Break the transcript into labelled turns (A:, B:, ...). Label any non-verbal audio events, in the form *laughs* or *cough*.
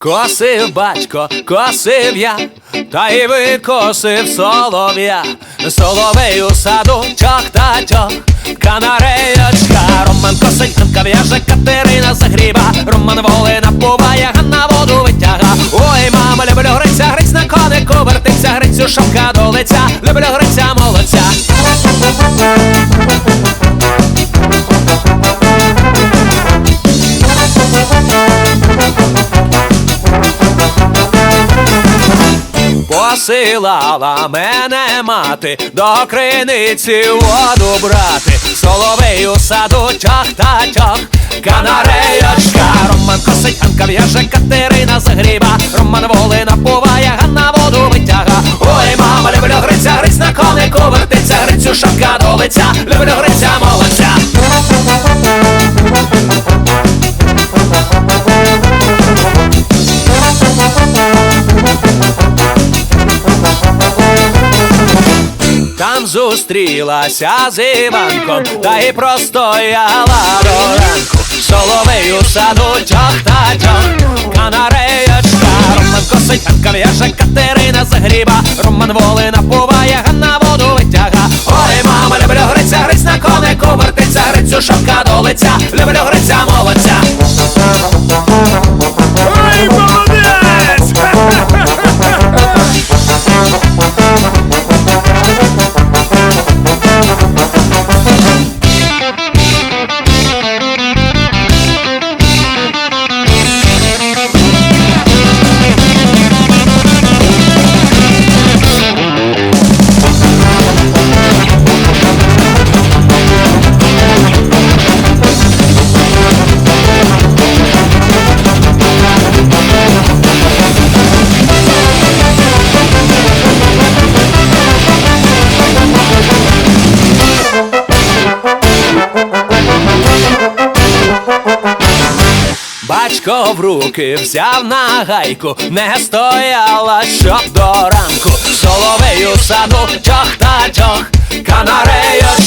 A: Косив *laughs* батько, косив я, та й викосив солов'я, соловей у саду чох та чох, канареєчка, Роман косить, Ганка в'яже, Катерина загріба, Роман воли напуває, Ганна воду витяга. Ой, мама, люблю гриця, гриць на конику вертиться, грицю шапка до лиця, люблю гриця молодця. Посилала мене мати до криниці воду брати, соловей у саду чох та чох, канареєчка, Роман косить, Ганка в'яже, Катерина загріба, Роман воли напуває, Ганна воду витяга. Ой, мама, люблю гриця, гриць на конику вертиться, грицю шапка до лиця, люблю гриця зустрілася з Іванком, та й простояла до ранку. Соловей у саду чох та чох, канареєчка, Роман косить, Ганка в'яже, Катерина загріба, Роман воли напуває, Ганна воду витяга. Ой, мама, люблю гриця, гриць на конику вертиться, грицю шапка до лиця, люблю гриця Батько в руки взяв на гайку, не стояла, щоб до ранку. соловею саду чох та чох, канареєчка,